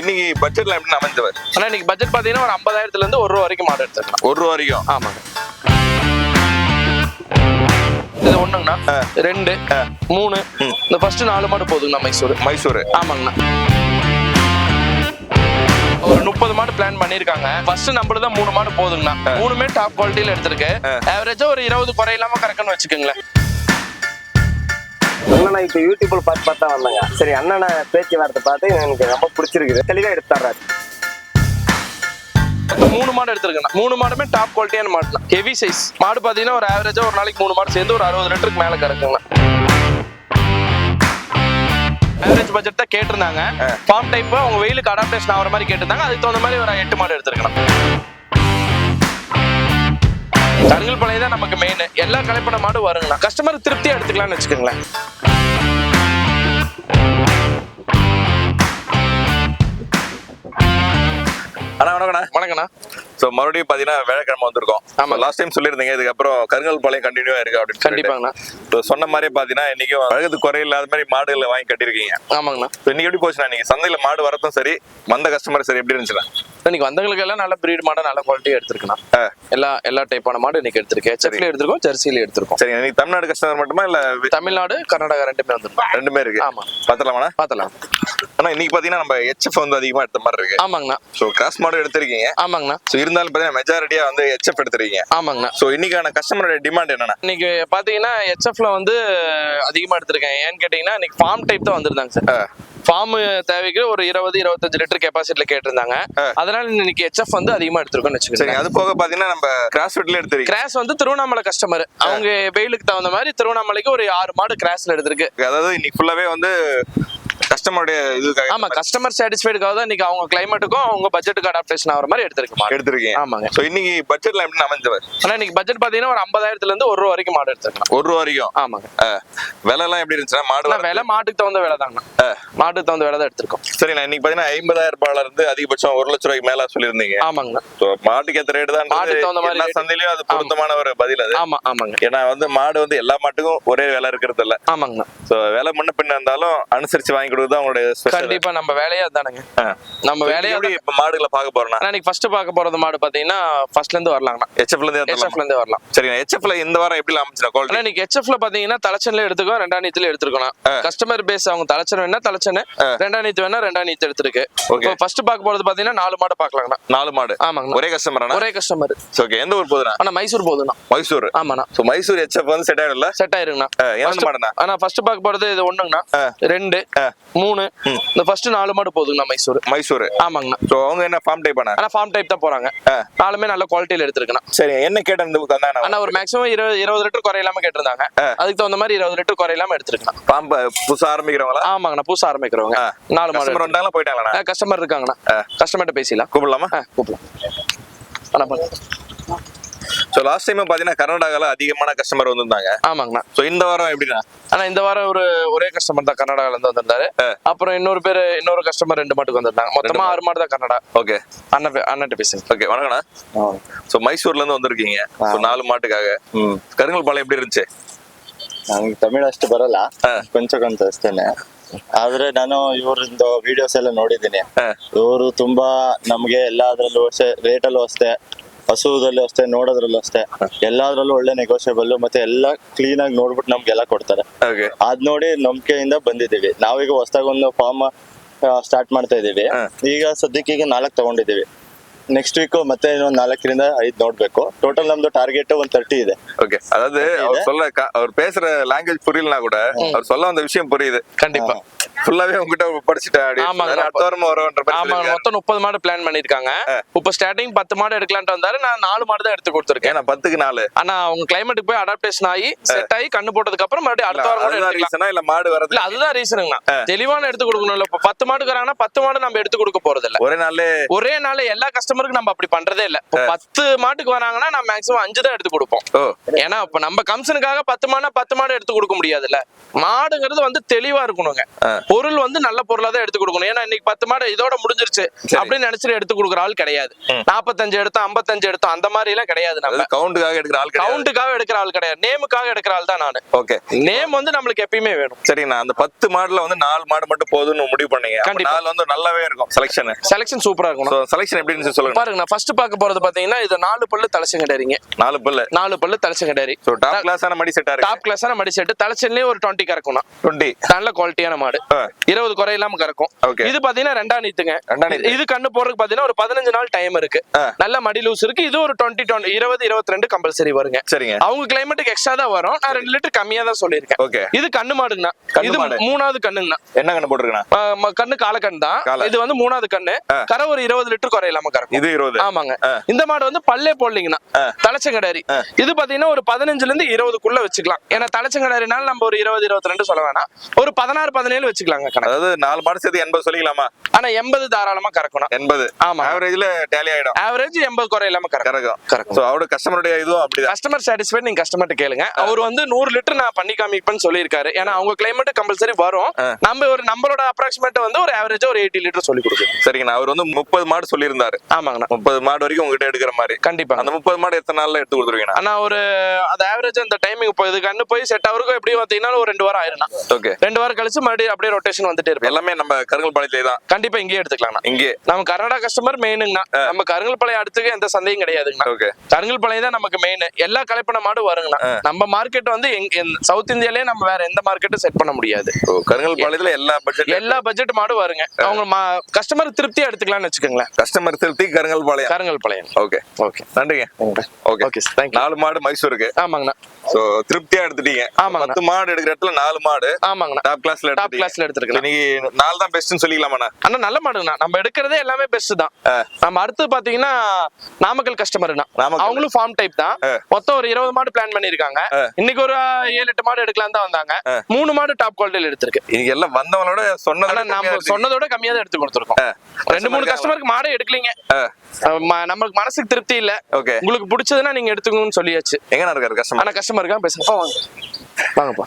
இன்னைக்கு பட்ஜெட்ல எப்படி அமைஞ்சவர் ஆனா இன்னைக்கு பட்ஜெட் பாத்தீங்கன்னா ஒரு ஐம்பதாயிரத்துல இருந்து ஒரு ரூபா வரைக்கும் மாடு எடுத்துக்கலாம் ஒரு ரூபா வரைக்கும்? ஆமாங்க. இது ஒண்ணுங்கண்ணா. ரெண்டு மூணு இந்த ஃபர்ஸ்ட் நாலு மாடு போதுங்கண்ணா மைசூர். மைசூர். ஆமாங்கண்ணா. ஒரு முப்பது மாடு பிளான் பண்ணிருக்காங்க. ஃபர்ஸ்ட் நம்மள தான் மூணு மாடு போதுங்கண்ணா. மூணுமே டாப் குவாலிட்டியில எடுத்திருக்கு. ஆவரேஜா ஒரு இருபது குறையில்லாம கறக்கன்னு வச்சுக்கோங்களேன். அண்ணனை இப்போ யூடியூப்ல பார்த்து பார்த்தா வந்தாங்க. சரி அண்ணனை பேச்சு வார்த்தை பார்த்து எனக்கு ரொம்ப பிடிச்சிருக்குது. தெளிவா எடுத்துறாரு. மூணு மாடு எடுத்திருக்கேன் மூணு மாடுமே டாப் குவாலிட்டியான மாடு ஹெவி சைஸ் மாடு பாத்தீங்கன்னா ஒரு ஆவரேஜா ஒரு நாளைக்கு மூணு மாடு சேர்ந்து ஒரு அறுபது லிட்டருக்கு மேல கறக்குங்க ஆவரேஜ் பட்ஜெட் தான் கேட்டிருந்தாங்க. ஃபார்ம் டைப் அவங்க வெயிலுக்கு அடாப்டேஷன் ஆகிற மாதிரி கேட்டிருந்தாங்க. அதுக்கு தகுந்த மாதிரி ஒரு எட்டு மாடு எடுத்திருக்கணும் கருங்கல் பழைய தான் நமக்கு மெயின் எல்லா கலைப்பட மாடும் வருங்கண்ணா கஸ்டமர் திருப்தியா எடுத்துக்கலாம்னு வச்சுக்கோங்களேன். அண்ணா வணக்கண்ணா வணக்கண்ணா ஸோ மறுபடியும் பார்த்தீங்கன்னா வேலைக்கிழமை வந்திருக்கோம். ஆமா. லாஸ்ட் டைம் சொல்லியிருந்தீங்க இதுக்கப்புறம் கருங்கல் பாளையம் கண்டினியூ இருக்கு அப்படின்னு. கண்டிப்பாங்கண்ணா. So, சொன்ன மாதிரி பார்த்தீங்கன்னா இன்னைக்கும் அழகு குறையில்லாத மாதிரி மாடுகளை வாங்கி கட்டியிருக்கீங்க. ஆமாங்கண்ணா. இன்னைக்கு எப்படி போச்சுண்ணா? இன்னைக்கு சந்தையில மாடு வரதும் சரி வந்த கஸ்டமர் சரி எப்படி இருந்துச்சுண்ணா? இன்னைக்கு வந்தவங்களுக்கு எல்லாம் நல்ல பிரீட் மாடு நல்ல குவாலிட்டி எடுத்திருக்கணும். எல்லா எல்லா டைப்பான மாடு இன்னைக்கு எடுத்திருக்கேன். ஹெச்எஃப்ல எடுத்திருக்கோம் ஜெர்சியில எடுத்திருக்கோம். சரி இன்னைக்கு தமிழ்நாடு கஸ்டமர் மட்டுமா இல்ல தமிழ்நாடு கர்நாடகா ரெண்டுமே வந்துருக்கோம். ரெண்டுமே இருக்கு. ஆமா. பார்த்தலாமாண்ணா பார்த்தலாம் ஆனா இன்னைக்கு பாத்தீங்கன்னா நம்ம ஹெச்எஃப் வந்து அதிகமா எடுத்த மாதிரி இருக்கு. ஆமாங்கண்ணா. ஸோ கிராஸ் மாடு எடுத்திருக்கீங்க. ஆமாங்கண்ணா. இருந்தாலும் பார்த்தீங்கன்னா மெஜாரிட்டியா வந்து ஹெச்எஃப் எடுத்திருக்கீங்க. ஆமாங்கண்ணா ஸோ இன்னைக்கான கஸ்டமரோட டிமாண்ட் என்னன்னா? இன்னைக்கு பாத்தீங்கன்னா ஹெச்எஃப்ல வந்து அதிகமா எடுத்திருக்கேன். ஏன்னு கேட்டீங்கன்னா இன்னைக்கு ஃபார்ம் டைப் தான் வந்திருந்தாங்க சார். ஃபார்ம் தேவைக்கு ஒரு இருபது இருபத்தஞ்சு லிட்டர் கெப்பாசிட்டில கேட்டிருந்தாங்க. அதனால இன்னைக்கு ஹெச்எஃப் வந்து அதிகமா எடுத்திருக்கோம்னு வச்சுக்கோங்க அது போக பாத்தீங்கன்னா நம்ம கிராஸ் ஃபீட்ல எடுத்திருக்கீங்க. கிராஸ் வந்து திருவண்ணாமலை கஸ்டமர் அவங்க வெயிலுக்கு தகுந்த மாதிரி திருவண்ணாமலைக்கு ஒரு ஆறு மாடு கிராஸ்ல எடுத்திருக்கு. அதாவது இன்னைக்கு ஃபுல்லாவே வந்து கஸ்டமருடைய இதுக்காக ஆமா கஸ்டமர் சாட்டிஸ்ஃபைடுக்காக தான் இன்னைக்கு அவங்க கிளைமேட்டுக்கும் அவங்க பட்ஜெட்டுக்கு அடாப்டேஷன் ஆகிற மாதிரி எடுத்திருக்கு மாடு எடுத்திருக்கீங்க. ஆமாங்க. ஸோ இன்னைக்கு பட்ஜெட்ல எப்படி அமைஞ்சவர்? ஆனா இன்னைக்கு பட்ஜெட் பாத்தீங்கன்னா ஒரு ஐம்பதாயிரத்துல இருந்து ஒரு ரூபா வரைக்கும் மாடு எடுத்துக்கலாம் ஒரு ரூபா வரைக்கும்? ஆமாங்க. விலை எல்லாம் எப்படி இருந்துச்சுன்னா மாடு விலை மாட்டுக்கு தகுந்த விலை தாங்க. மாட்டுக்கு தகுந்த விலை தான் எடுத்திருக்கோம். சரி நான் இன்னைக்கு பாத்தீங்கன்னா ஐம்பதாயிரம் ரூபாயில இருந்து அதிகபட்சம் ஒரு லட்ச ரூபாய்க்கு மேல சொல்லியிருந்தீங்க. ஆமாங்கண்ணா ஸோ மாட்டுக்கு ஏத்த ரேட்டு தான் மாட்டுக்கு தகுந்த மாதிரி. சந்தையிலயும் அது பொருத்தமான ஒரு பதில் அது. ஆமா ஆமாங்க. ஏன்னா வந்து மாடு வந்து எல்லா மாட்டுக்கும் ஒரே விலை இருக்கிறது இல்ல ஆமாங்கண்ணா ஸோ விலை முன்ன பின்ன இருந்தாலும் அனுசரிச்சு வாங்கி கொடுக்குறது தான் கண்டிப்பா நம்ம வேலையே அதானுங்க. நம்ம வேலையே எப்படி இப்ப மாடுகளை பார்க்க போறோம்னா? இன்னைக்கு ஃபர்ஸ்ட் பார்க்க போறது மாடு பாத்தீங்கன்னா ஃபர்ஸ்ட்ல இருந்து வரலாங்கண்ணா. ஹெச்எஃப்ல இருந்து ஏத்தலாம். இருந்து வரலாம். சரிங்க ஹெச்எஃப்ல இந்த வாரம் எப்படி அமைச்சுனா ஆனா குவாலிட்டி இன்னைக்கு ஹெச்எஃப்ல பாத்தீங்கன்னா தலைச்சன்ல எடுத்துக்கோ ரெண்டாம் நீத்துல எடுத்துருக்கணும் கஸ்டமர் பேஸ் அவங்க தலைச்சன் வேணா தலைச்சனு ரெண்டாம் நீத்து வேணா ரெண்டாம் நீத்து எடுத்திருக்கு. இப்போ ஃபர்ஸ்ட் பார்க்க போறது பாத்தீங்கன்னா நாலு மாடு பார்க்கலாங்கண்ணா. நாலு மாடு. ஆமாங்கண்ணா. ஒரே கஸ்டமரானா ஒரே கஸ்டமர் ஓகே எந்த ஊர் போகுதுண்ணா? ஆனா மைசூர் போகுதுண்ணா. மைசூர். ஆமாண்ணா. ஸோ மைசூர் ஹெச்எஃப் வந்து செட் ஆயிடும்ல? செட் ஆயிருங்கண்ணா. ஆனா ஃபர்ஸ்ட் பார்க்க போறது இது ஒண்ணுங்கண்ணா. ரெண்டு மூணு. இந்த ஃபர்ஸ்ட் நாலு மாடு போதுங்கண்ணா மைசூர். மைசூர். ஆமாங்கண்ணா ஸோ அவங்க என்ன ஃபார்ம் டைப் ஆனா ஃபார்ம் டைப் தான் போறாங்க. நாலுமே நல்ல குவாலிட்டியில எடுத்திருக்கணும். சரி என்ன கேட்ட இந்த தந்தாண்ணா ஆனா ஒரு மேக்ஸிமம் இருபது இருபது லிட்டர் குறையில்லாம கேட்டிருந்தாங்க. அதுக்கு தகுந்த மாதிரி இருபது லிட்டர் குறையில்லாம எடுத்திருக்கலாம் பாம்பு புதுசா ஆரம்பிக்கிறவங்களா? ஆமாங்கண்ணா புதுசா ஆரம்பிக்கிறவங்க. நாலு மாடு கஸ்டமர் வந்தாங்களா போயிட்டாங்களா கஸ்டமர் இருக்காங்கண்ணா. கஸ்டமர்கிட்ட பேசிடலாம். கூப்பிடலாமா? கூப்பிடலாம். ஆனா. ஸோ லாஸ்ட் டைம் பாத்தீங்கன்னா கர்நாடகால அதிகமான கஸ்டமர் வந்திருந்தாங்க ஆமாங்கண்ணா ஸோ இந்த வாரம் எப்படிண்ணா ஆனா இந்த வாரம் ஒரு ஒரே கஸ்டமர் தான் கர்நாடகால இருந்து வந்திருந்தாரு அப்புறம் இன்னொரு பேர் இன்னொரு கஸ்டமர் ரெண்டு மாட்டுக்கு வந்திருந்தாங்க மொத்தமா ஆறு மாடு தான் கர்நாடகா ஓகே அண்ணன் பே- அண்ணன்ட்ட பேசுங்க ஓகே வணக்கண்ணா ஸோ மைசூர்ல இருந்து வந்திருக்கீங்க ஸோ நாலு மாட்டுக்காக கருங்கல் பாளையம் எப்படி இருந்துச்சு ನಂಗೆ ತಮಿಳ್ ಅಷ್ಟು ಬರಲ್ಲ ಕೊಂಚ ಕೊಂಚ ಅಷ್ಟೇನೆ ಆದ್ರೆ ನಾನು ಇವ್ರದ್ದು ವಿಡಿಯೋಸ್ ಎಲ್ಲ ನೋಡಿದ್ದೀನಿ ಇವರು ತುಂಬಾ ನಮ್ಗೆ ಎಲ್ಲಾದ್ರಲ್ಲೂ ಅಷ್ಟೇ ರೇಟಲ್ಲೂ ಅಷ್ಟೇ ಹಸುದಲ್ಲೂ ಅಷ್ಟೇ ನೋಡೋದ್ರಲ್ಲೂ ಅಷ್ಟೇ ಎಲ್ಲಾದ್ರಲ್ಲೂ ಒಳ್ಳೆ ನೆಗೋಷಿಯಬಲ್ ಮತ್ತೆ ಎಲ್ಲ ಕ್ಲೀನ್ ಆಗಿ ನೋಡ್ಬಿಟ್ಟು ನಮ್ಗೆಲ್ಲ ಕೊಡ್ತಾರೆ ಓಕೆ ಅದ್ ನೋಡಿ ನಂಬಿಕೆಯಿಂದ ಬಂದಿದ್ದೀವಿ ನಾವೀಗ ಹೊಸದಾಗಿ ಒಂದು ಫಾರ್ಮ್ ಸ್ಟಾರ್ಟ್ ಮಾಡ್ತಾ ಇದೀವಿ ಈಗ ಸದ್ಯಕ್ಕೆ ಈಗ ನಾಲ್ಕು ತಗೊಂಡಿದ್ದೀವಿ ನೆಕ್ಸ್ಟ್ ವೀಕ್ ಮತ್ತೆ ಇನ್ನೊಂದು ನಾಲ್ಕರಿಂದ ಐದು ನೋಡ್ಬೇಕು ಟೋಟಲ್ ನಮ್ದು ಟಾರ್ಗೆಟ್ ಒಂದ್ ತರ್ಟಿ ಇದೆ ஓகே அதாவது அவர் சொல்ல க- அவர் பேசுற லாங்குவேஜ் புரியலனா கூட அவர் சொல்ல வந்த விஷயம் புரியுது கண்டிப்பா ஃபுல்லாவே உங்ககிட்ட படிச்சுட்டேன் ஆமாங்க. அடுத்த வாரம் வரும்ன்ற மாதிரி ஆமா சொல்லியிருக்காரு. மொத்தம் முப்பது மாடு பிளான் பண்ணிருக்காங்க இப்ப ஸ்டார்டிங் பத்து மாடு எடுக்கலான்ட்டு வந்தாரு. நான் நாலு மாடு தான் எடுத்து கொடுத்துருக்கேன். ஏன்னா பத்துக்கு நாலு. ஆனா அவங்க கிளைமேட்டுக்கு போய் அடாப்டேஷன் ஆகி செட் ஆகி கண்ணு போட்டதுக்கு அப்புறம் மறுபடியும் அடுத்த வாரம் கூட ரீசனா இல்ல மாடு வரது இல்ல அதுதான் ரீசனுங்கண்ணா தெளிவான எடுத்து கொடுக்கணும்ல. இப்ப பத்து மாடு வராங்கன்னா பத்து மாடு நம்ம எடுத்து கொடுக்க போறது இல்ல ஒரே நாள்ல ஒரே நாள் எல்லா கஸ்டமருக்கும் நம்ம அப்படி பண்றதே இல்ல. இப்ப பத்து மாட்டுக்கு வராங்கன்னா நான் மேக்ஸிமம் அஞ்சு தான் எடுத்து கொடுப்போம். ஏன்னா இப்ப நம்ம கம்சனுக்காக பத்து மாடுனா பத்து மாடு எடுத்து கொடுக்க முடியாதுல்ல. மாடுங்கிறது வந்து தெளிவா இருக்கணுங்க. பொருள் வந்து நல்ல பொருளா தான் எடுத்து கொடுக்கணும். ஏன்னா இன்னைக்கு பத்து மாடு இதோட முடிஞ்சிருச்சு அப்படின்னு நினைச்சிட்டு எடுத்து கொடுக்குற ஆள் கிடையாது. நாற்பத்தஞ்சு எடுத்தோம் ஐம்பத்தஞ்சு எடுத்தோம் அந்த மாதிரி எல்லாம் கிடையாது நம்ம. கவுண்டுக்காக எடுக்கிற ஆள் கிடையாது. கவுண்ட்டுக்காக எடுக்கிற ஆள் கிடையாது. நேமுக்காக எடுக்கிற ஆள் தான் நானு. ஓகே நேம் வந்து நம்மளுக்கு எப்பயுமே வேணும். சரிங்கண்ணா. அந்த பத்து மாடுல வந்து நாலு மாடு மட்டும் போதும்னு முடிவு பண்ணீங்க. கண்டிப்பா. நாலு வந்து நல்லாவே இருக்கும். செலெக்ஷன் செலெக்ஷன் சூப்பரா இருக்கணும். ஸோ செலெக்ஷன் எப்படி இருந்துச்சு சொல்லுங்க பாருங்க நான் ஃபர்ஸ்ட் பார்க்க போறது பாத்தீங்கன்னா இது நாலு பல்லு தலைச்சங்கடாரிங்க நாலு பல்லு. நாலு பல்லு தலைச்சங்கடாரி ஸோ டாப் கிளாஸான மடி இருக்கு. டாப் கிளாஸான மடி செட்டு தலைச்சன்லயே ஒரு டுவெண்ட்டி கறக்கணும் டுவெண்ட்டி நல்ல குவாலிட்டியான மாடு. இருபது குறை இல்லாம கறக்கும். இது பாத்தீங்கன்னா ரெண்டாம் நீத்துங்க. இது கண்ணு போறதுக்கு பாத்தீங்கன்னா ஒரு பதினஞ்சு நாள் டைம் இருக்கு. நல்ல மடி லூஸ் இருக்கு. இது ஒரு டுவெண்ட்டி டுவெண்ட்டி இருபது இருபத்தி ரெண்டு கம்பல்சரி வருங்க. சரிங்க. அவங்க கிளைமேட்டுக்கு எக்ஸ்ட்ரா தான் வரும். நான் ரெண்டு லிட்டர் கம்மியா தான் சொல்லியிருக்கேன். ஓகே இது கண்ணு மாடுங்கண்ணா. கண்ணு இது. மூணாவது கண்ணுங்கண்ணா. என்ன கண்ணு ம- கண்ணு காலக்கண்ணு தான். இது வந்து மூணாவது கண்ணு. கரை ஒரு இருபது லிட்டர் குறை இல்லாம கறக்கும். இது இருபது. ஆமாங்க. இந்த மாடு வந்து பல்லே போடலீங்கண்ணா. தலைச்சங்கடாரி. இது பாத்தீங்கன்னா ஒரு பதினஞ்சுல இருந்து இருபதுக்குள்ள வச்சுக்கலாம். ஏன்னா தலைச்சங்கடாரினால நம்ம ஒரு இருபது இருபத்தி ரெண்டு சொல்ல வேணாம். ஒரு பதினாறு பதினேழு வச்சுக்கலாங்க கணக்கு. அதாவது நாலு மாடு சேர்த்து எண்பது சொல்லிக்கலாமா? ஆனா எண்பது தாராளமா கறக்கணும். எண்பது. ஆமா. ஆவரேஜ்ல டேலி ஆயிடும். ஆவரேஜ் எண்பது குறை இல்லாம கறக்கும். கறக்கும். ஸோ அவரோட கஸ்டமருடைய இதுவும் அப்படிதான். கஸ்டமர் சாட்டிஸ்ஃபைட் நீங்க கஸ்டமர்ட்ட கேளுங்க. அவர் வந்து நூறு லிட்டர் நான் பண்ணி காமிப்பேன்னு சொல்லியிருக்காரு. ஏன்னா அவங்க கிளைமேட் கம்பல்சரி வரும். நம்ம ஒரு நம்மளோட அப்ராக்சிமேட் வந்து ஒரு ஆவரேஜா ஒரு எயிட்டி லிட்டர் சொல்லி கொடுக்குறோம் சரிங்கண்ணா. அவர் வந்து முப்பது மாடு சொல்லியிருந்தாரு. ஆமாங்கண்ணா. முப்பது மாடு வரைக்கும் உங்ககிட்ட எடுக்கிற மாதிரி. கண்டிப்பா அந்த முப்பது மாடு எத்தனை நாள்ல எடுத்து கொடுத்துருவீங்கண்ணா? ஆனா ஒரு அது ஆவரேஜ் அந்த டைமிங் போய் இது கண்ணு போய் செட் ஆகுறதுக்கும் எப்படியும் பாத்தீங்கன்னா ஒரு ரெண்டு வாரம் ஆயிரும்ண்ணா. ஓகே. ரெண்டு வாரம் கழிச்சு மறுபடியும் அப்படியே ரொட்டேஷன் வந்துட்டே இருப்பேன் எல்லாமே நம்ம கருங்கல் பாளையத்திலே தான். கண்டிப்பா இங்கேயே எடுத்துக்கலாம்ண்ணா. இங்கே. நம்ம கர்நாடகா கஸ்டமர் மெயினுங்கண்ணா நம்ம கருங்கல்பாளையம் அடுத்துக்கு எந்த சந்தேகம் கிடையாதுங்கண்ணா. ஓகே. கருங்கல்பாளையம் தான் நமக்கு மெயின் எல்லா கலப்பின மாடும் வருங்கண்ணா. நம்ம மார்க்கெட் வந்து சவுத் இந்தியாலயே நம்ம வேற எந்த மார்க்கெட்டும் செட் பண்ண முடியாது. ஓ கருங்கல் பாளையத்துல எல்லா பட்ஜெட் எல்லா பட்ஜெட் மாடும் வருங்க. அவங்க கஸ்டமர் திருப்தியா எடுத்துக்கலாம்னு வச்சுக்கோங்களேன். கஸ்டமர் திருப்தி Karungalpalayam. Karungalpalayam okay. Okay. நன்றிங்க. ஓகே. ஓகே நாலு மாடு மைசூருக்கு. ஆமாங்கண்ணா. சோ திருப்தியா எடுத்துட்டீங்க. ஆமாங்கண்ணா. பத்து மாடு எடுக்கிற இடத்துல நாலு மாடு. ஆமாங்கண்ணா. டாப் கிளாஸ்ல டாப் எடுத்துட்டீங்க கிளாஸ்ல எடுத்துருக்கேன் இன்னைக்கு நாலு தான் பெஸ்ட்னு சொல்லிக்கலாமாண்ணா? அண்ணா நல்ல மாடுங்கண்ணா. நம்ம எடுக்கிறதே எல்லாமே பெஸ்ட் தான். நம்ம அடுத்து பாத்தீங்கன்னா நாமக்கல் கஸ்டமர்னா. அவங்களும் ஃபார்ம் டைப் தான். மொத்தம் ஒரு இருபது மாடு பிளான் பண்ணிருக்காங்க இன்னைக்கு ஒரு ஏழு எட்டு மாடு எடுக்கலாம் தான் வந்தாங்க. மூணு மாடு டாப் குவாலிட்டியில எடுத்திருக்கு. இன்னைக்கு எல்லாம் வந்தவங்களோட சொன்னதை நம்ம சொன்னதோட கம்மியா தான் எடுத்து கொடுத்துருக்கோம். ரெண்டு மூணு கஸ்டமருக்கு மாடே எடுக்கலீங்க. நமக்கு மனசுக்கு திருப்தி இல்ல. ஓகே. உங்களுக்கு பிடிச்சதுன்னா நீங்க எடுத்துக்கணும்னு சொல்லியாச்சு. எங்கண்ணா இருக்காரு கஸ்டமர் ஆனா கஸ்டமருக்கா பேசுங்கப்பா வாங்க. வாங்கப்பா.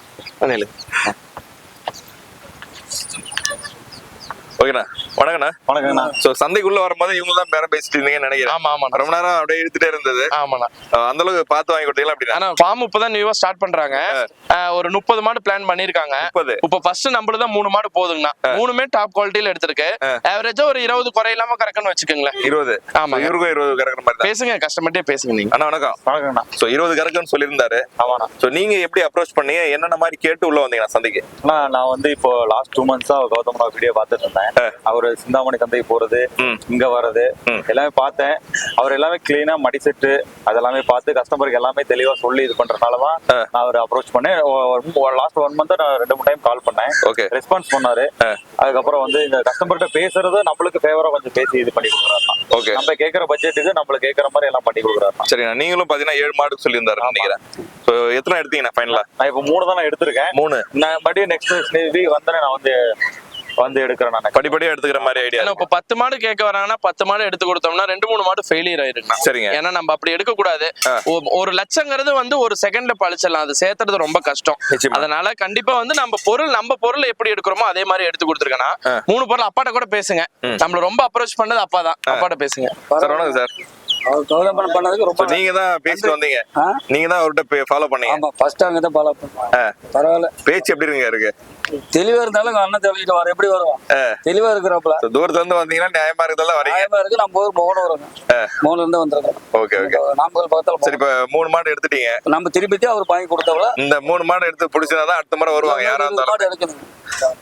ஓகேண்ணா வணக்கண்ணா. வணக்கங்கண்ணா. சோ சந்தைக்குள்ள வரும்போது இவங்க தான் பேரம் பேசிட்டு இருந்தீங்கன்னு நினைக்கிறேன். ஆமா ஆமா. ரொம்ப நேரம் அப்படியே இழுத்துட்டே இருந்தது. ஆமாண்ணா. அந்த அளவுக்கு பார்த்து வாங்கி கொடுத்தீங்களா அப்படின்னா? ஆனா ஃபார்ம் இப்பதான் நியூவா ஸ்டார்ட் பண்றாங்க. ஒரு முப்பது மாடு பிளான் பண்ணிருக்காங்க முப்பது. இப்ப ஃபர்ஸ்ட் நம்மளுக்கு தான் மூணு மாடு போதுங்கண்ணா. மூணுமே டாப் குவாலிட்டியில எடுத்திருக்கு. ஆவரேஜா ஒரு இருபது குறை இல்லாம கறக்கன்னு வச்சுக்கோங்களேன். இருபது. ஆமா. இவருக்கும் இருபது கறக்குற மாதிரி பேசுங்க கஸ்டமர்ட்டே பேசுங்க நீங்க. அண்ணா வணக்கம். வணக்கங்கண்ணா. சோ இருபது கறக்குன்னு சொல்லியிருந்தாரு. ஆமாண்ணா. சோ நீங்க எப்படி அப்ரோச் பண்ணீங்க? என்னென்ன மாதிரி கேட்டு உள்ள வந்தீங்கண்ணா சந்தைக்கு? நான் வந்து இப்போ லாஸ்ட் டூ மந்த்ஸா கௌதமோட வீடியோ பார்த்துட்டு இருந்தேன். அவர் சிந்தாமணி சந்தை போறது. இங்க வர்றது. எல்லாமே பார்த்தேன். அவர் எல்லாமே கிளீனா மடி செட்டு அதெல்லாமே பார்த்து கஸ்டமருக்கு எல்லாமே தெளிவா சொல்லி இது பண்றதுனாலதான் நான் அவர் அப்ரோச் பண்ணேன். லாஸ்ட் ஒன் மந்த் நான் ரெண்டு மூணு டைம் கால் பண்ணேன். ஓகே ரெஸ்பான்ஸ் பண்ணாரு. அதுக்கப்புறம் வந்து இந்த கஸ்டமர்கிட்ட பேசுறது நம்மளுக்கு ஃபேவரா கொஞ்சம் பேசி இது பண்ணி கொடுக்குறாரு ஓகே நம்ம கேட்கற பட்ஜெட்டுக்கு நம்மளுக்கு கேட்கற மாதிரி எல்லாம் பண்ணி கொடுக்குறாரு சரிண்ணா நீங்களும் பாத்தீங்கன்னா ஏழு மாடுக்கு சொல்லியிருந்தாரு நினைக்கிறேன். சோ எத்தனை எடுத்தீங்கண்ணா ஃபைனலா நான் இப்போ மூணு தான் நான் எடுத்திருக்கேன். மூணு. நான் மறுபடியும் நெக்ஸ்ட் வீக் வந்தேன் நான் வந்து வந்து எடுக்கிறேன் நான். படிப்படியா எடுத்துக்கிற மாதிரி ஐடியா ஏன்னா இப்ப பத்து மாடு கேட்க வராங்கன்னா பத்து மாடு எடுத்து கொடுத்தோம்னா ரெண்டு மூணு மாடு ஃபெயிலியர் ஆயிருக்குண்ணா சரிங்க. ஏன்னா நம்ம அப்படி எடுக்க கூடாது ஒ- ஒரு லட்சங்கிறது வந்து ஒரு செகண்ட்ல பழிச்சிடலாம். அது சேர்த்துறது ரொம்ப கஷ்டம். அதனால கண்டிப்பா வந்து நம்ம பொருள் நம்ம பொருள் எப்படி எடுக்கிறோமோ அதே மாதிரி எடுத்து கொடுத்துருக்கேன்னா மூணு பொருள் அப்பாட்ட கூட பேசுங்க. நம்மள ரொம்ப அப்ரோச் பண்ணது அப்பா தான் அப்பாட்ட பேசுங்க. சார் வணக்கம் சார். அவர் பண்ணதுக்கு ரொம்ப நீங்க தான் பேசிட்டு வந்தீங்க? நீங்க தான் அவர்கிட்ட ஃபாலோ பண்ணீங்க. ஆமா ஃபர்ஸ்ட் அங்க தான் ஃபாலோ பண்ணுவாங்க பரவாயில்ல. பேச்சு எப்படி இருங்க இருக்கு? தெளிவா இருந்தாலும் அண்ணன் தெளிவிட்டு வர எப்படி வருவான்? தெளிவா இருக்கிறப்பல. தூரத்துல இருந்து வந்தீங்கன்னா நியாயமா இருக்கிறதால வரீங்க. நியாயமா இருக்கு நம்ம ஊர் மோகன் வருவாங்க மோகன் இருந்து வந்துருக்கோம் ஓகே ஓகே. நாமக்கல் பக்கத்துல சரி இப்ப மூணு மாடு எடுத்துட்டீங்க. நம்ம திருப்பிட்டு அவர் வாங்கி கொடுத்தவள இந்த மூணு மாடு எடுத்து பிடிச்சதான் அடுத்த முறை வருவாங்க யாரா இருந்தாலும். மாடு எடுக்கணும்.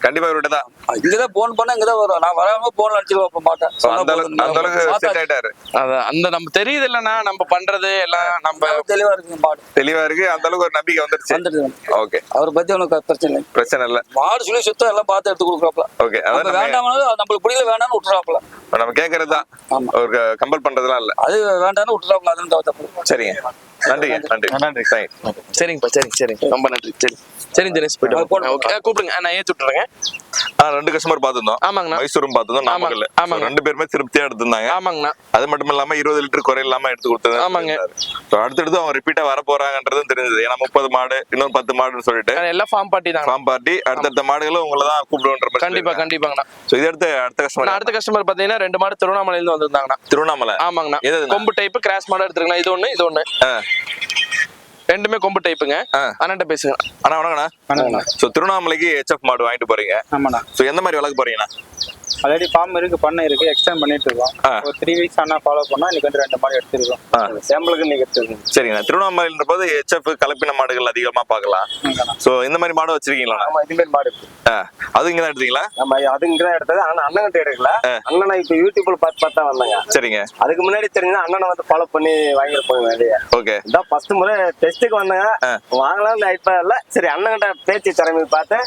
கண்டிப்பா இவர்கிட்ட தான். இங்கதான் போன் பண்ணா இங்கதான் வருவான் நான் வராம போன் அடிச்சு வைப்ப மாட்டேன் அந்த அளவுக்கு அந்த அளவுக்கு செட் ஆயிட்டாரு. அத அந்த நம்ம தெரியுது இல்லைன்னா நம்ம பண்றது எல்லாம் நம்ம தெளிவா இருக்குங்க மாடு தெளிவா இருக்கு அந்த அளவுக்கு ஒரு நம்பிக்கை வந்துருச்சு. வந்துட்டு ஓகே. அவரை பத்தி உனக்கு பிரச்சனை இல்லை. பிரச்சனை இல்ல. மாடு சொல்லி சுத்தம் எல்லாம் பார்த்து எடுத்து கொடுக்குறாப்ல ஓகே நம்ம அதான் வேண்டாம்னாலும் நம்மளுக்கு பிடிக்கல வேண்டாம்னு விட்டுறாப்ல நம்ம கேக்குறது தான். ஒரு கம்பல் பண்றதுலாம் இல்ல. அது வேண்டாம்னு விட்டுறாப்ல அதுன்னு தவிர்த்து சரிங்க. நன்றிங்க நன்றி. நன்றி. சரிங்கப்பா சரிங்க சரிங்க ரொம்ப நன்றி. சரி. சரிங்க தினேஷ் போயிட்டு கூப்பிடுங்க. நான் ஏற்றி விட்டுறேங்க ரெண்டு கஸ்டமர் பார்த்திருந்தோம். ஆமாங்கண்ணா. மைசூரும் பார்த்திருந்தோம் நாமக்கல் ஆமாங்க. ரெண்டு பேருமே திருப்தியா எடுத்திருந்தாங்க. ஆமாங்கண்ணா. அது மட்டும் இல்லாம இருபது லிட்டர் குறை இல்லாம எடுத்து கொடுத்தது ஆமாங்க. அடுத்தடுத்து அவங்க ரிப்பீட்டா வர போறாங்கன்றதும் தெரிஞ்சது. ஏன்னா முப்பது மாடு இன்னொரு பத்து மாடுன்னு சொல்லிட்டு. எல்லாம் ஃபார்ம் பார்ட்டி தாங்க ஃபார்ம் பார்ட்டி அடுத்தடுத்த மாடுகளும் உங்களை தான் கூப்பிடுன்ற மாதிரி கண்டிப்பா கண்டிப்பாங்கண்ணா. ஸோ இது அடுத்து அடுத்த கஸ்டமர் அடுத்த கஸ்டமர் பாத்தீங்கன்னா ரெண்டு மாடு திருவண்ணாமலையில இருந்து வந்திருந்தாங்கண்ணா. திருவண்ணாமலை. ஆமாங்கண்ணா. இதுண்ணா? கொம்பு டைப் கிராஸ் மாடு எடுத்துருக்கலாம். இது ஒண்ணு இது ஒண்ணு. ரெண்டுமே கொம்பு டைப்புங்க. அண்ணன்ட்ட பேசுங்க. அண்ணா வணக்கண்ணா ஸோ திருவண்ணாமலைக்கு ஹெச்எஃப் மாடு வாங்கிட்டு போறீங்க. ஆமாண்ணா. ஸோ எந்த மாதிரி வளர்க்க போறீங்கண்ணா? ஆல்ரெடி ஃபார்ம் இருக்கு பண்ணை இருக்கு எக்ஸ்டெண்ட் பண்ணிட்டு இருக்கோம். ஒரு த்ரீ வீக்ஸ் ஆனா ஃபாலோ பண்ணா இன்னைக்கு வந்து ரெண்டு மாடு எடுத்துருக்கோம். சேம்பிளுக்கு நீங்க எடுத்துக்கோங்க சரிங்கண்ணா திருவண்ணாமலைன்ற போது ஹெச்எஃப் கலப்பின மாடுகள் அதிகமா பார்க்கலாம். ஸோ இந்த மாதிரி மாடு வச்சிருக்கீங்களா? ஆமா இது மாதிரி மாடு அது இங்க தான் எடுத்தீங்களா? நம்ம அது இங்கதான் எடுத்தது. ஆனா அண்ணன் கிட்ட எடுக்கல. அண்ணனை இப்ப யூடியூப்ல பார்த்து பார்த்தா வந்தாங்க. சரிங்க. அதுக்கு முன்னாடி தெரிஞ்சா அண்ணனை வந்து ஃபாலோ பண்ணி வாங்கிருப்போம் வெளியே ஓகே. இதான் ஃபர்ஸ்ட் முறை டெஸ்ட்டுக்கு வந்தாங்க. வாங்கலாம்னு ஐப்பா இல்ல. சரி அண்ணன்கிட்ட பேச்சு திறமை பார்த்து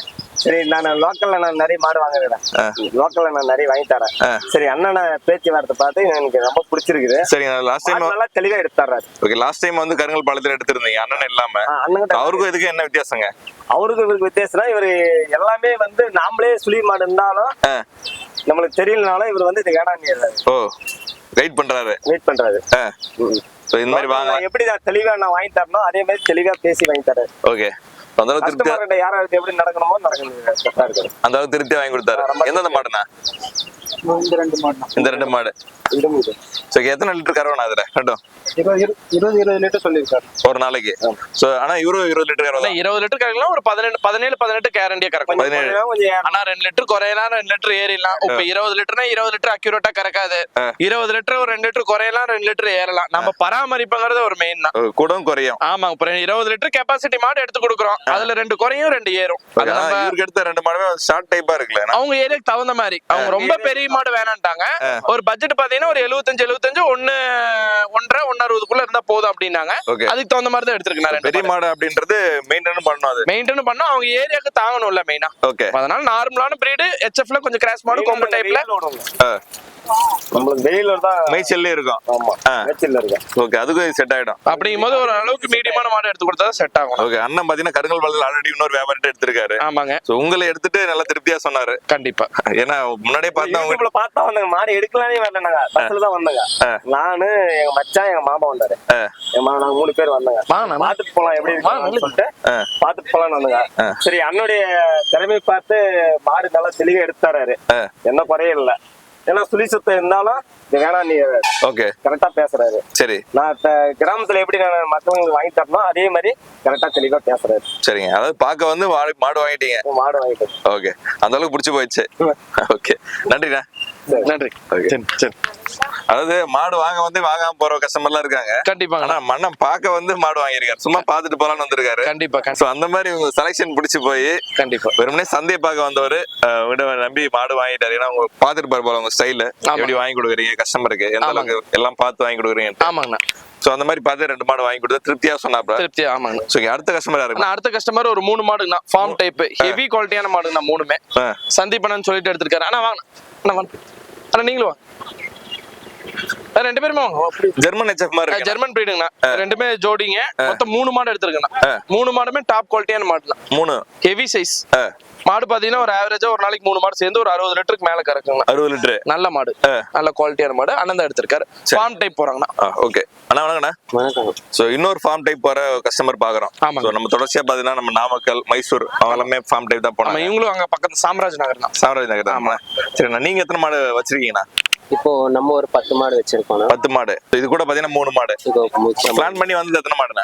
சரி நான் லோக்கல்ல நான் நிறைய மாடு வாங்குறேன் லோக்கல்ல நான் நிறைய வாங்கி தரேன். சரி அண்ணனை பேச்சு வார்த்தை பார்த்து எனக்கு ரொம்ப பிடிச்சிருக்குது. சரிங்க லாஸ்ட் டைம் நல்லா தெளிவா எடுத்து தர்றாரு. ஓகே லாஸ்ட் டைம் வந்து கருங்கல் பாலத்தில் எடுத்திருந்தீங்க அண்ணன் இல்லாம. அவருக்கும் இதுக்கு என்ன வித்தியாசங்க? அவருக்கு இவருக்கு வித்தியாசம்னா இவரு எல்லாமே வந்து நாமளே சுழி மாடு இருந்தாலும். நம்மளுக்கு தெரியலனாலும் இவர் வந்து இது வேணாம் ஓ கைட் பண்றாரு. வெயிட் பண்றாரு. இந்த மாதிரி வாங்க. எப்படி தெளிவா நான் வாங்கி தரணும் அதே மாதிரி தெளிவா பேசி வாங்கி தரேன். ஓகே அந்த அளவுக்கு திருப்தியா கஸ்டமர்கிட்ட யாராவது எப்படி நடக்கணுமோ நடக்கணும். அந்த அளவுக்கு திருப்தியா வாங்கி கொடுத்தாரு. எந்தெந்த மாடுண்ணா? இந்த ரெண்டு மாடு இந்த ரெண்டு மாடு. இதுவும் இது ஸோ எத்தனை லிட்டர் கறவனா அதுல ரெண்டும் இருபது இரு- இருபது இருபது லிட்டர் சொல்லியிருக்காரு. ஒரு நாளைக்கு. ஸோ ஆனா இவரு இருபது லிட்டர் கறவை இல்ல இருபது லிட்டர் கறக்கலாம் ஒரு பதினெட்டு பதினேழு பதினெட்டு கேரண்டியா கறக்கும். பதினேழு. ஆனா ரெண்டு லிட்டர் குறையலாம் ரெண்டு லிட்டர் ஏறிடலாம். இப்ப இருபது லிட்டர்னா இருபது லிட்டர் அக்யூரேட்டா கறக்காது. இருபது லிட்டர் ஒரு ரெண்டு லிட்டர் குறையலாம் ரெண்டு லிட்டர் ஏறலாம். நம்ம பராமரிப்புங்கிறது ஒரு மெயின் தான். கூடவும் குறையும். ஆமா இப்ப இருபது லிட்டர் கெப்பாசிட்டி மாடு எடுத்து கொடுக்குறோம். அதுல ரெண்டு குறையும் ரெண்டு ஏறும். அது ஆனா நம்ம இவருக்கு எடுத்த ரெண்டு மாடுமே ஷார்ட் டைப்பா இருக்குல்ல அவங்க ஏரியாக்கு தகுந்த மாதிரி. அவங்க ரொம்ப பெரிய மாடு வேணான்ட்டாங்க ஒரு பட்ஜெட் பாத்தீங்கன்னா ஒரு எழுபத்தஞ்சு எழுபத்தஞ்சு ஒண்ணு ஒன்றரை ஒன்னு அறுபதுக்குள்ள இருந்தா போதும் அப்படின்னாங்க. அதுக்கு தகுந்த மாதிரி தான் எடுத்திருக்கேன் பெரிய மாடு அப்படின்றது மெயின்டைன் பண்ணணும் அது. மெயின்டைன் பண்ணா அவங்க ஏரியாக்கு தாங்கணும்ல மெயினா ஓகே அதனால நார்மலான பிரீடு ஹெச்எஃப்ல கொஞ்சம் கிராஸ் மாடு கொம்பு டைப்ல. நம்மளுக்கு வெயில தான் மேய்ச்சல்லே இருக்கும். ஆமா. மேய்ச்சல்ல இருக்கு ஓகே அதுக்கும் செட் ஆயிடும். அப்படிங்கும் போது ஒரு அளவுக்கு மீடியமான மாடு எடுத்து கொடுத்தா செட் ஆகும். ஓகே அண்ணன் பாத்தீங்கன்னா கருங்கல் பாலத்தில் ஆல்ரெடி இன்னொரு வியாபாரிட்ட எடுத்திருக்காரு. ஆமாங்க. உங்களை எடுத்துட்டு நல்லா திருப்தியா சொன்னாரு. கண்டிப்பா. ஏன்னா முன்னாடியே பார்த்தா அவங்க யூடியூப்ல பார்த்தா வந்தாங்க மாடு எடுக்கலானே வரல நாங்க பஸ்ல தான் வந்தாங்க. நானு எங்க மச்சான் எங்க மாமா வந்தாரு. எங்க மாமா நாங்க மூணு பேர் வந்தாங்க. பாத்துட்டு போலாம் எப்படி இருக்குன்னு சொல்லிட்டு பாத்துட்டு போலாம்னு வந்தாங்க. சரி அண்ணனுடைய திறமை பார்த்து மாடு நல்லா தெளிவா எடுத்து தர்றாரு. என்ன குறையும் இல்ல. ஏன்னா சுழி சுத்தம் இருந்தாலும் இது வேணாம் நீ ஓகே கரெக்டா பேசுறாரு. சரி. நான் கிராமத்துல எப்படி நான் மத்தவங்களுக்கு வாங்கி தரணும் அதே மாதிரி கரெக்டா தெளிவா பேசுறாரு. சரிங்க. அதாவது பார்க்க வந்து மாடு மாடு வாங்கிட்டீங்க. மாடு வாங்கிட்டு ஓகே அந்த அளவுக்கு பிடிச்சி போயிடுச்சு. ஓகே நன்றிண்ணா. நன்றி. சரி அதாவது மாடு வாங்க வந்து வாங்காம போற கஸ்டமர்லாம் இருக்காங்க. கண்டிப்பாங்க. ஆனா மண்ணம் பார்க்க வந்து மாடு வாங்கியிருக்காரு. சும்மா பார்த்துட்டு போலான்னு வந்திருக்காரு. கண்டிப்பா கண்டி- சோ அந்த மாதிரி உங்க செலெக்ஷன் பிடிச்சு போய் கண்டிப்பா. வெறுமனே சந்தையை பார்க்க வந்தவர் விட நம்பி மாடு வாங்கிட்டாரு. ஏன்னா உங்க பாத்துட்டு பாரு போல உங்க ஸ்டைல எப்படி வாங்கி கொடுக்குறீங்க கஸ்டமருக்கு எந்த அளவுக்கு எல்லாம் பார்த்து வாங்கி கொடுக்குறீங்க ஆமாங்கண்ணா சோ அந்த மாதிரி பார்த்து ரெண்டு மாடு வாங்கி கொடுத்தா திருப்தியா சொன்னாப்ல திருப்தி ஆமாங்கண்ணா சோ இங்க அடுத்த கஸ்டமர் நான் அடுத்த கஸ்டமர் ஒரு மூணு மாடுங்கண்ணா. ஃபார்ம் டைப் ஹெவி குவாலிட்டியான மாடுங்கண்ணா மூணுமே. ஆ. சந்தீபனன்னு சொல்லிட்டு எடுத்திருக்காரு. அண்ணா வாங்க. அண்ணா வாங்க அண்ணா நீங்களும் வாங்க ரெண்டு பேருமே ஜெர்மன் ஹெச்எஃப் மாதிரி ஜெர்மன் பிரீடுங்கண்ணா ரெண்டுமே ஜோடிங்க. மொத்தம் மூணு மாடு எடுத்திருக்கேண்ணா. மூணு மாடுமே டாப் குவாலிட்டியான மாடுண்ணா மூணு. ஹெவி சைஸ் மாடு பாத்தீங்கன்னா ஒரு ஆவரேஜா ஒரு நாளைக்கு மூணு மாடு சேர்ந்து ஒரு அறுபது லிட்டருக்கு மேல கறக்குங்கண்ணா அறுபது லிட்டரு. நல்ல மாடு. நல்ல குவாலிட்டியான மாடு. அண்ணன் எடுத்திருக்காரு. ஃபார்ம் டைப் போறாங்கண்ணா. ஓகே அண்ணா வணக்கண்ணா சோ இன்னொரு ஃபார்ம் டைப் போற கஸ்டமர் பாக்குறோம். சோ நம்ம தொடர்ச்சியா பாத்தீங்கன்னா நம்ம நாமக்கல் மைசூர் அவங்க எல்லாமே ஃபார்ம் டைப் தான் போனாங்க. இவங்களும் அங்க பக்கத்து சாம்ராஜ் நகர் தான் சாம்ராஜ் நகர் தான் சரிண்ணா நீங்க எத்தனை மாடு வச்சிருக்கீங்கண்ணா? இப்போ நம்ம ஒரு பத்து மாடு வச்சிருக்கோம் பத்து மாடு. இது கூட பாத்தீங்கன்னா மூணு மாடு. பிளான் பண்ணி வந்தது எத்தனை மாடுண்ணா?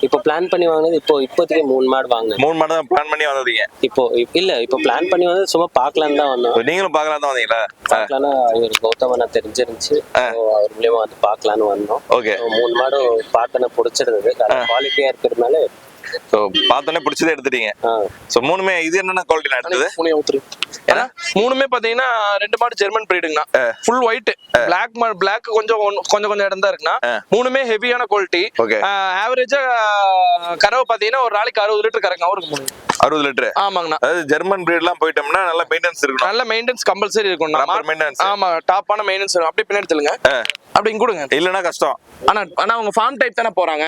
இப்போ பிளான் பண்ணி வாங்கினது இப்போ இப்போதைக்கு மூணு மாடு வாங்கினேன். மூணு மாடு தான் பிளான் பண்ணி வந்தீங்க இப்போ இப்- இல்ல இப்போ பிளான் பண்ணி வந்து சும்மா பார்க்கலான்னு தான் வந்தோம். நீங்களும் பார்க்கலாம் தான் வந்தீங்களா? பார்க்கலான்னு இவர் கௌதமனா தெரிஞ்சிருந்துச்சு. அவர் மூலியமா வந்து பார்க்கலான்னு வந்தோம். ஓகே. மூணு மாடு பார்த்தோன்னே பிடிச்சிருந்தது. குவாலிட்டியா இருக்கிறதுனால ஸோ பார்த்தோன்னே பிடிச்சதே எடுத்துட்டீங்க. ஸோ மூணுமே இது என்னென்ன குவாலிட்டி எடுத்தது மூணு ஊத்துரு. ஏன்னா மூணுமே பாத்தீங்கன்னா ரெண்டு மாடு ஜெர்மன் பிரீடுங்கண்ணா ஃபுல் ஒயிட் பிளாக் பிளாக் கொஞ்சம் கொஞ்சம் கொஞ்சம் இடம் தான் இருக்குண்ணா. மூணுமே ஹெவியான குவாலிட்டி ஓகே ஆவரேஜா கறவை பாத்தீங்கன்னா ஒரு நாளைக்கு அறுபது லிட்டர் கறங்க அவருக்கு மூணு. அறுபது லிட்டரு? ஆமாங்கண்ணா. அதாவது ஜெர்மன் பிரீட்லாம் போயிட்டோம்னா நல்லா மெயின்டெனன்ஸ் இருக்கணும். நல்ல மெயின்டெனன்ஸ் கம்பல்சரி Proper maintenance. ஆமா டாப்பான மெயின்டெனன்ஸ் அப்படி பின்னாடி அப்படிங்க கொடுங்க. இல்லைன்னா கஷ்டம். ஆனா ஆனா அவங்க ஃபார்ம் டைப் தானே போறாங்க.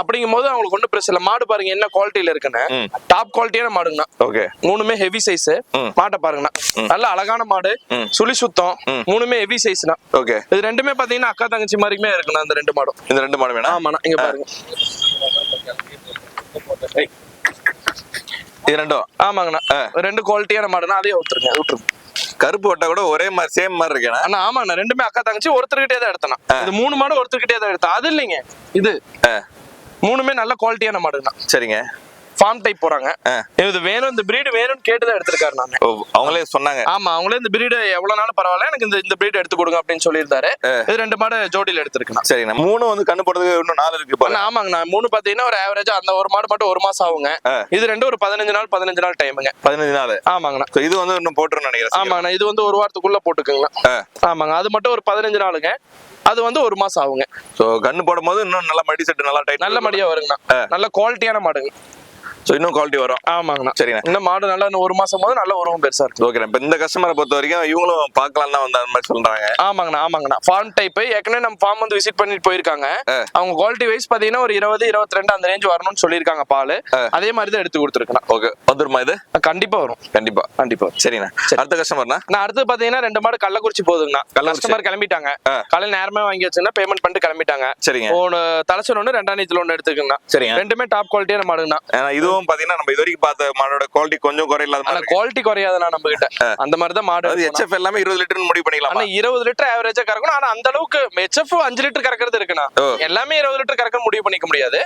அப்படிங்கும் போது அவங்களுக்கு ஒன்றும் பிரச்சனை இல்ல. மாடு பாருங்க என்ன குவாலிட்டியில இருக்குன்னு. டாப் குவாலிட்டியான மாடுங்கண்ணா. ஓகே. மூணுமே ஹெவி சைஸ். மாட்டை பாருங்கண்ணா. நல்ல அழகான மாடு. சுழி சுத்தம். மூணுமே ஹெவி சைஸ்னா ஓகே. இது ரெண்டுமே பாத்தீங்கன்னா அக்கா தங்கச்சி மாதிரியுமே இருக்குண்ணா அந்த ரெண்டு மாடும். இந்த ரெண்டு மாடு வேணா? ஆமாண்ணா இங்க பாருங்க. இது ரெண்டும். ஆமாங்கண்ணா. ரெண்டு குவாலிட்டியான மாடுனா அதையே விட்டுருங்க விட்டுருங்க. கருப்பு வட்டை கூட ஒரே மாதிரி சேம் மாதிரி இருக்கேனா அண்ணா ஆமாண்ணா ரெண்டுமே அக்கா தங்கச்சி ஒருத்தர்கிட்டே தான் எடுத்தேன் இது மூணு மாடு ஒருத்தர்கிட்டே தான் எடுத்தேன். அது இல்லைங்க. இது. மூணுமே நல்ல குவாலிட்டியான மாடுங்கண்ணா சரிங்க. ஃபார்ம் டைப் போறாங்க. இது வேணும் இந்த பிரீடு வேணும்னு கேட்டு தான் எடுத்திருக்காரு நான். அவங்களே சொன்னாங்க. ஆமா அவங்களே இந்த பிரீடு எவ்வளவு நாளும் பரவாயில்ல எனக்கு இந்த இந்த பிரீடு எடுத்து கொடுங்க அப்படின்னு சொல்லியிருந்தாரு. இது ரெண்டு மாடு ஜோடியில எடுத்திருக்கேன் சரிண்ணா மூணு வந்து கண்ணு போடுறதுக்கு இன்னும் நாலு இருக்கு பாருங்க. அண்ணா, ஆமாங்கண்ணா. மூணு பாத்தீங்கன்னா ஒரு ஆவரேஜா அந்த ஒரு மாடு மட்டும் ஒரு மாசம் ஆகுங்க. இது ரெண்டு ஒரு பதினஞ்சு நாள் பதினஞ்சு நாள் டைமுங்க பதினஞ்சு நாள். ஆமாங்கண்ணா. இது வந்து இன்னும் போட்டுருன்னு நினைக்கிறேன். ஆமாங்கண்ணா. இது வந்து ஒரு வாரத்துக்குள்ள போட்டுக்கோங்கண்ணா. ஆ. ஆமாங்க அது மட்டும் ஒரு பதினஞ்சு நாளுங்க. அது வந்து ஒரு மாசம் ஆகுங்க. ஸோ கண்ணு போடும் போது இன்னும் நல்லா மடி செட்டு நல்லா டைட் நல்ல மடியா வருங்கண்ணா. நல்ல குவாலிட்டியான மாடுங்க. ஸோ இன்னும் குவாலிட்டி வரும். ஆமாங்கண்ணா. சரிண்ணா. இந்த மாடு நல்லா இன்னும் ஒரு மாசம் போது நல்ல உருவம் பெருசா இருக்கு. ஓகே இப்போ இந்த கஸ்டமரை பொறுத்த வரைக்கும் இவங்களும் பார்க்கலாம் தான் வந்து அந்த மாதிரி சொல்றாங்க. ஆமாங்கண்ணா ஆமாங்கண்ணா. ஃபார்ம் டைப் ஏற்கனவே நம்ம ஃபார்ம் வந்து விசிட் பண்ணிட்டு போயிருக்காங்க. அவங்க குவாலிட்டி வைஸ் பாத்தீங்கன்னா ஒரு இருபது இருபத்தி ரெண்டு அந்த ரேஞ்ச் வரணும்னு சொல்லியிருக்காங்க பால். அதே மாதிரி தான் எடுத்து கொடுத்துருக்கேன் ஓகே வந்துருமா இது? கண்டிப்பா வரும். கண்டிப்பா. கண்டிப்பா சரிண்ணா. அடுத்த கஸ்டமர்னா நான் அடுத்து பாத்தீங்கன்னா ரெண்டு மாடு கள்ளக்குறிச்சி போகுதுங்கண்ணா. கள்ளக்குறிச்சி. கஸ்டமர் கிளம்பிட்டாங்க. காலையில நேரமே வாங்கி வச்சுன்னா பேமெண்ட் பண்ணிட்டு கிளம்பிட்டாங்க. சரிங்க. ஒன்று தலைச்சல் ஒன்று ரெண்டாம் நீத்துல ஒன்று எடுத்துக்கங்கண்ணா. சரிங்க. ரெண்டுமே டாப் குவாலிட்டியான மாடுங்கண்ணா. ஏன்னா இதுவும் பாத்தீங்கன்னா நம்ம இது வரைக்கும் பார்த்த மாடோட குவாலிட்டி கொஞ்சம் குறையில்லாத. குவாலிட்டி குறையாதுண்ணா நம்ம கிட்ட அந்த மாதிரி தான் மாடு இருக்கும். ஹெச்எஃப் எல்லாமே இருபது லிட்டர்னு முடிவு பண்ணிக்கலாம்? ஆனா இருபது லிட்டர் ஆவரேஜா கறக்கணும். ஆனா அந்த அளவுக்கு ஹெச்எஃப் அஞ்சு லிட்டர் கறக்கிறது இருக்குண்ணா. எல்லாமே இருபது லிட்டர் கறக்க முடிவு பண்ணிக்க முடியாது.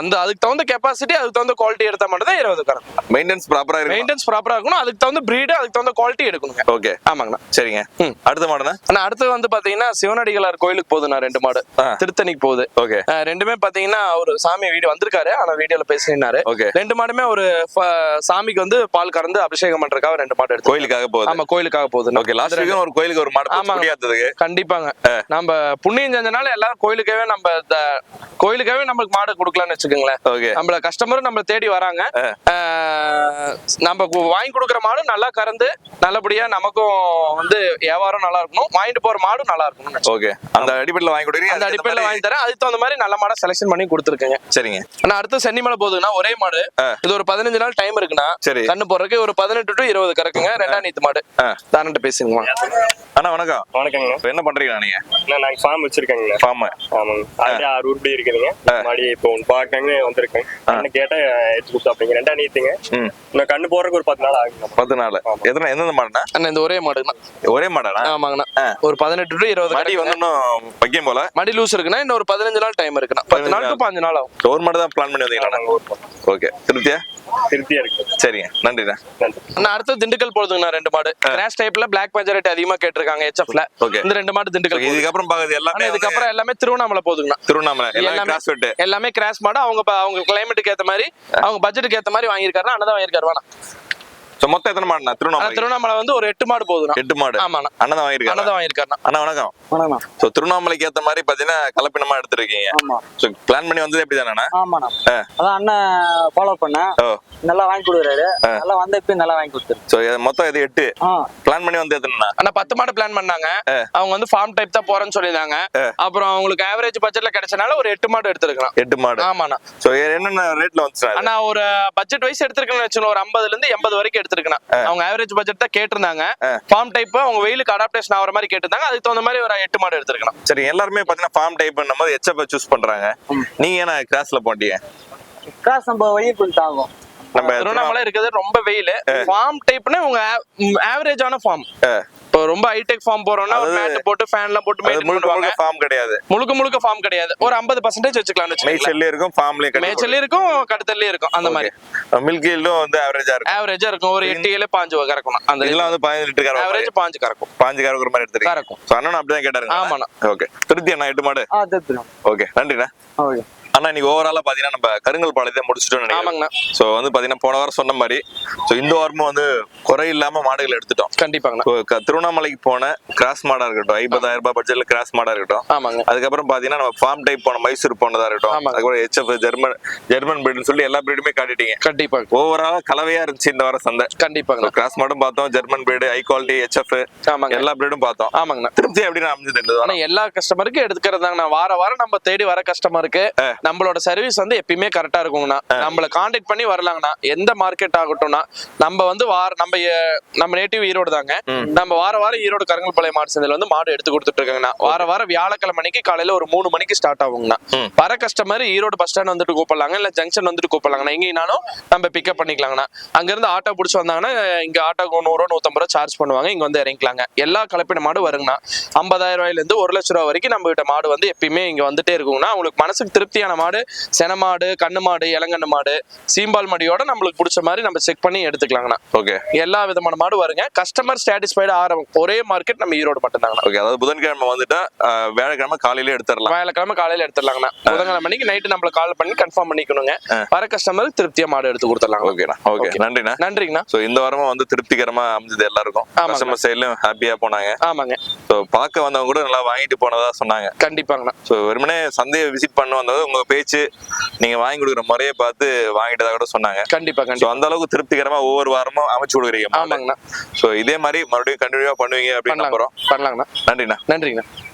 அந்த அதுக்கு தகுந்த கெப்பாசிட்டி அதுக்கு தகுந்த குவாலிட்டி எடுத்தா மட்டும் தான் இருபது கறக்கும் மெயின்டெனன்ஸ் ப்ராப்பரா இருக்கு மெயின்டெனன்ஸ் ப்ராப்பரா இருக்கணும். அதுக்கு தகுந்த பிரீடு அதுக்கு தகுந்த குவாலிட்டி எடுக்கணுங்க. ஓகே ஆமாங்கண்ணா. சரிங்க. அடுத்த மாடுனா ஆனா அடுத்து வந்து பாத்தீங்கன்னா சிவனடிகளார் கோயிலுக்கு போகுதுண்ணா ரெண்டு மாடு. திருத்தணிக்கு போகுது. ஓகே ரெண்டுமே பாத்தீங்கன்னா ஒரு சாமி வீடியோ வந்திருக்காரு. ஆனா வீடியோல பேசினாரு. ஓகே ரெண்டு மாடுமே ஒரு சாமிக்கு வந்து பால் கறந்து அபிஷேகம் பண்றதுக்காக ரெண்டு மாடு எடுத்து கோயிலுக்காக போகுது. ஆமா கோயிலுக்காக போகுது. ஓகே லாஸ்ட் ஒரு கோயிலுக்கு ஒரு மாடு ஆமாங்க. முடியாததுக்கு. கண்டிப்பாங்க. நம்ம புண்ணியம் செஞ்சனால எல்லாரும் கோயிலுக்காகவே நம்ம கோயிலுக்காகவே நம்மளுக்கு மாடு கொடுக்கலாம்னு வச்சுக்கோங்களேன். ஓகே. நம்மள கஸ்டமரும் நம்ம தேடி வராங்க. நம்ம வாங்கி கொடுக்குற மாடு நல்லா கறந்து நல்லபடியா நமக்கும் வந்து வியாபாரம் நல்லா இருக்கணும். வாங்கிட்டு போற மாடும் நல்லா இருக்கணும் ஓகே. அந்த அடிப்படையில் வாங்கி கொடுக்குறீங்க அந்த அடிப்படையில வாங்கி தரேன். அதுக்கு தகுந்த மாதிரி நல்ல மாடை செலெக்ஷன் பண்ணி கொடுத்துருக்கேங்க. சரிங்க. ஆனா அடுத்து சென்னிமலை போகுதுன்னா ஒரே மாடு. இது ஒரு பதினஞ்சு நாள் டைம் இருக்குன்னா சரி. கண்ணு போறதுக்கு ஒரு பதினெட்டு டு இருபது கறக்குங்க. ரெண்டாம் நீத்து மாடு. தாரண்ட்டு பேசுங்க அண்ணா வணக்கம். இப்ப என்ன பண்றீங்க நீங்க? நாங்க ஃபார்ம் வச்சிருக்கேங்கண்ணா. ஃபார்ம் ஆமாங்க. ஆல்ரெடி ஆறு உருப்படி இருக்குதுங்க மாடி இப்போ ஒன்று பார்க்கங்க வந்திருக்கேன். கண்ணு கேட்டா எடுத்து கொடுத்தா அப்படிங்க ரெண்டா நீத்துங்க. ம். நான் கண்ணு போறதுக்கு ஒரு பத்து நாள் ஆகுங்க பத்து நாள். எத்தனை எந்தெந்த மாடுண்ணா? அண்ணா இந்த ஒரே மாடுங்கண்ணா. ஒரே மாடாண்ணா? ஆமாங்கண்ணா. ஒரு பதினெட்டு டு இருபது மடி. வந்து இன்னும் வைக்கும் போல? மடி லூஸ் இருக்குன்னா இன்னும் ஒரு பதினஞ்சு நாள் டைம் இருக்குண்ணா. பத்து பதினஞ்சு நாளுக்கு பாஞ்சு நாள் ஆகும். ஒரு மாடு தான் பிளான் பண்ணி வந்தீங்களா ஓகே திருப்தியா? திருப்தியா இருக்கு. சரிங்க. நன்றிண்ணா நன்றி அண்ணா அடுத்து திண்டுக்கல் போகுதுங்கண்ணா ரெண்டு மாடு. கிராஷ் டைப்ல பிளாக் மெஜாரிட்டி அதிகமா கேட்டிருக்காங்க ஹெச்எஃப்ல Okay. இந்த ரெண்டு மாடு திண்டுக்கல். இதுக்கப்புறம் பாக்குறது எல்லாமே இதுக்கப்புறம் எல்லாமே திருவண்ணாமலை போகுதுங்கண்ணா. திருவண்ணாமலை எல்லாமே எல்லாமே கிராஸ் வெட்டு எல்லாமே கிராஷ் மாடு. அவங்க அவங்க கிளைமேட்டுக்கு ஏத்த மாதிரி அவங்க பட்ஜெட்டுக்கு ஏத்த மாதிரி வாங்கியிருக்காரு அண்ணன் தான் வாங்கியிருக்காரு வேணாம். ஸோ மொத்தம் எத்தனை மாடுண்ணா? திருவண்ணாமலை. திருவண்ணாமலை வந்து ஒரு எட்டு மாடு போகுதுண்ணா. எட்டு மாடு. ஆமாண்ணா. அண்ணன் தான் வாங்கியிருக்காரு? அண்ணன் தான் வாங்கியிருக்காருண்ணா. அண்ணா வணக்கம். வணக்கம். ஸோ திருவண்ணாமலைக்கு ஏத்த மாதிரி பாத்தீங்கன்னா கலப்பினமா எடுத்திருக்கீங்க. ஆமா. ஸோ பிளான் பண்ணி வந்தது எப்படி தானே ஆமாண்ணா. அதான் அண்ணன் ஃபாலோ பண்ணேன் நல்லா வாங்கி கொடுக்குறாரு. நல்லா வந்த இப்பயும் நல்லா வாங்கி கொடுத்துரு ஸோ மொத்தம் இது எட்டு. பிளான் பண்ணி வந்து எத்தனைண்ணா? ஆனா பத்து மாடு பிளான் பண்ணாங்க. அவங்க வந்து ஃபார்ம் டைப் தான் போறேன்னு சொல்லியிருந்தாங்க. அப்புறம் அவங்களுக்கு ஆவரேஜ் பட்ஜெட்ல கிடைச்சனால ஒரு எட்டு மாடு எடுத்திருக்கலாம் எட்டு மாடு. ஆமாண்ணா. ஸோ என்னென்ன ரேட்ல இது? ஆனா ஒரு பட்ஜெட் வைஸ் எடுத்திருக்கேன்னு வச்சுக்கோங்க ஒரு ஐம்பதுல இருந்து எண்பது வரைக்கும் எடுத்திருக்கேன். அவங்க ஆவரேஜ் பட்ஜெட் தான் கேட்டிருந்தாங்க. ஃபார்ம் டைப் அவங்க வெயிலுக்கு அடாப்டேஷன் ஆகிற மாதிரி கேட்டிருந்தாங்க. அதுக்கு தகுந்த மாதிரி ஒரு எட்டு மாடு எடுத்திருக்கணும். சரி எல்லாருமே பாத்தீங்கன்னா ஃபார்ம் டைப் பண்ணும்போது ஹெச்எஃப் சூஸ் பண்றாங்க. நீங்க ஏன்னா கிராஸ்ல போட்டீங்க? கிராஸ் நம்ம வழி கொஞ்சம் ஆகும் நம்ம திருவண்ணாமலை இருக்கிறது ரொம்ப வெயில். ஃபார்ம் டைப்னா உங்க ஆவரேஜான ஃபார்ம் இப்போ ரொம்ப ஹைடெக் ஃபார்ம் போறோம்னா ஒரு மேட் போட்டு ஃபேன் எல்லாம் போட்டு மெயின்டைன் பண்ணுவாங்க. ஃபார்ம் கிடையாது. முழுக்க முழுக்க ஃபார்ம் கிடையாது. ஒரு ஐம்பது பர்சன்டேஜ் வச்சுக்கலாம்னு வச்சுக்கோங்களேன். மேய்ச்சல்லே இருக்கும் ஃபார்ம்லயும் கிடையாது மேய்ச்சல்லையும் இருக்கும் கடுத்தல்லையும் இருக்கும் அந்த மாதிரி. மில்க் ஈல்டும் வந்து ஆவரேஜா இருக்கும். ஆவரேஜா இருக்கும். ஒரு எட்டு ஏழு பாஞ்சு கறக்கணும். அந்த இதெல்லாம் வந்து பதினஞ்சு லிட்டர் கறவை ஆவரேஜ் பாஞ்சு கறக்கும். பாஞ்சு கறக்குற மாதிரி எடுத்துருக்கீங்க கறக்கும். ஸோ அண்ணன் அப்படிதான் கேட்டாருங்க ஆமாண்ணா. ஓகே. திருப்தி அண்ணா எட்டு மாடு. ஆ தெரிஞ்சிடும் ஓகே. நன்றிண்ணா. ஓகே. ஆனா இன்னைக்கு ஓவராலா பாத்தீங்கன்னா நம்ம கருங்கல் பாளையத்தை முடிச்சிட்டோம் நினைக்கிறேன். சோ வந்து பாத்தீங்கன்னா போன வாரம் சொன்ன மாதிரி சோ இந்த வாரமும் வந்து குறை இல்லாம மாடுகள் எடுத்துட்டோம். கண்டிப்பாங்கண்ணா. இப்போ க- திருவண்ணாமலைக்கு போன கிராஸ் மாடா இருக்கட்டும் ஐம்பதாயிரம் ரூபாய் பட்ஜெட்ல கிராஸ் மாடா இருக்கட்டும். ஆமாங்க. அதுக்கப்புறம் பாத்தீங்கன்னா நம்ம ஃபார்ம் டைப் போன மைசூர் போனதா இருக்கட்டும். ஆமாங்க. அதுக்கப்புறம் ஹெச்எஃப் ஜெர்மன் ஜெர்மன் பிரீடுன்னு சொல்லி எல்லா பிரீடுமே காட்டிட்டீங்க. கண்டிப்பாங்க. ஓவராலா கலவையா இருந்துச்சு இந்த வாரம் சந்தை. கண்டிப்பாங்கண்ணா. கிராஸ் மாடும் பார்த்தோம் German breed high quality HF ஆமாங்க. எல்லா பிரீடும் பார்த்தோம். ஆமாங்கண்ணா. திருப்தி எப்படி அமைஞ்சது எல்லா கஸ்டமருக்கும் எடுத்துக்கிறதாங்கண்ணா வார வாரம் நம்ம தேடி வர கஸ்டமருக்கு நம்மளோட சர்வீஸ் வந்து எப்பயுமே கரெக்டா இருக்குங்கண்ணா. நம்மள காண்டாக்ட் பண்ணி வரலாங்கண்ணா. எந்த மார்க்கெட் ஆகட்டும்னா நம்ம வந்து வார நம்ம நம்ம நேட்டிவ் ஈரோடு தாங்க. நம்ம வார வாரம் ஈரோடு கருங்கல்பாளையம் மாடு சந்தையில வந்து மாடு எடுத்து கொடுத்துட்டு இருக்காங்கண்ணா வார வாரம் வியாழக்கிழமை மணிக்கு காலையில ஒரு மூணு மணிக்கு ஸ்டார்ட் ஆகுங்கண்ணா. வர கஸ்டமர் ஈரோடு பஸ் ஸ்டாண்ட் வந்துட்டு கூப்பிடலாங்க இல்ல ஜங்ஷன் வந்துட்டு கூப்பிடலாங்கண்ணா. எங்கேனாலும் நம்ம பிக்கப் பண்ணிக்கலாங்கண்ணா. அங்க இருந்து ஆட்டோ பிடிச்சி வந்தாங்கன்னா இங்க ஆட்டோக்கு நூறு ரூபா நூத்தம்பது ரூபா சார்ஜ் பண்ணுவாங்க. இங்க வந்து இறங்கிக்கலாங்க. எல்லா கலப்பின மாடு வருங்கண்ணா. ஐம்பதாயிரம் ரூபாயில இருந்து ஒரு லட்ச ரூபா வரைக்கும் நம்ம கிட்ட மாடு வந்து எப்பயுமே இங்க வந்துட்டே இருக்குங்கண்ணா. உங்களுக்கு மனசுக்கு திருப்தியான மாடு சென மாடு கண்ணு மாடு இளங்கண்ணு மாடு சீம்பால் மாடியோட நம்மளுக்கு பிடிச்ச மாதிரி நம்ம செக் பண்ணி எடுத்துக்கலாங்கண்ணா. ஓகே எல்லா விதமான மாடு வருங்க. கஸ்டமர் சாட்டிஸ்ஃபைடு ஆரம்பம் ஒரே மார்க்கெட் நம்ம ஈரோடு மட்டும்தாங்கண்ணா. ஓகே அதாவது புதன்கிழமை வந்துட்டா அஹ், வியாழக்கிழமை காலையில எடுத்துடலாம். வியாழக்கிழமை காலையில எடுத்துடலாங்கண்ணா. புதன்கிழமை மணிக்கு நைட்டு நம்மள கால் பண்ணி கன்ஃபார்ம் பண்ணிக்கணுங்க. வர கஸ்டமருக்கு திருப்தியா மாடு எடுத்து கொடுத்துடலாம் ஓகேண்ணா ஓகே. நன்றிண்ணா. நன்றிங்கண்ணா. சோ இந்த வாரமும் வந்து திருப்திகரமா அமைஞ்சது எல்லாருக்கும். கஸ்டமர் சைட்லயும் ஹாப்பியா போனாங்க. ஆமாங்க. சோ பார்க்க வந்தவங்க கூட நல்லா வாங்கிட்டு போனதா சொன்னாங்க. கண்டிப்பாங்கண்ணா. சோ வெறுமனே சந்தையை விசிட் பண்ண வந்தது உங்க பேச்சு நீங்க வாங்கி கொடுக்குற முறையை பார்த்து வாங்கிட்டதா கூட சொன்னாங்க. கண்டிப்பா கண்டிப்பா. அந்த அளவுக்கு திருப்திகரமா ஒவ்வொரு வாரமும் அமைச்சு கொடுக்குறீங்க ஆமாங்கண்ணா. சோ இதே மாதிரி மறுபடியும் கண்டினியூவா பண்ணுவீங்க அப்படின்னு நம்புறோம் பண்ணலாங்கண்ணா. நன்றிண்ணா நன்றிங்கண்ணா.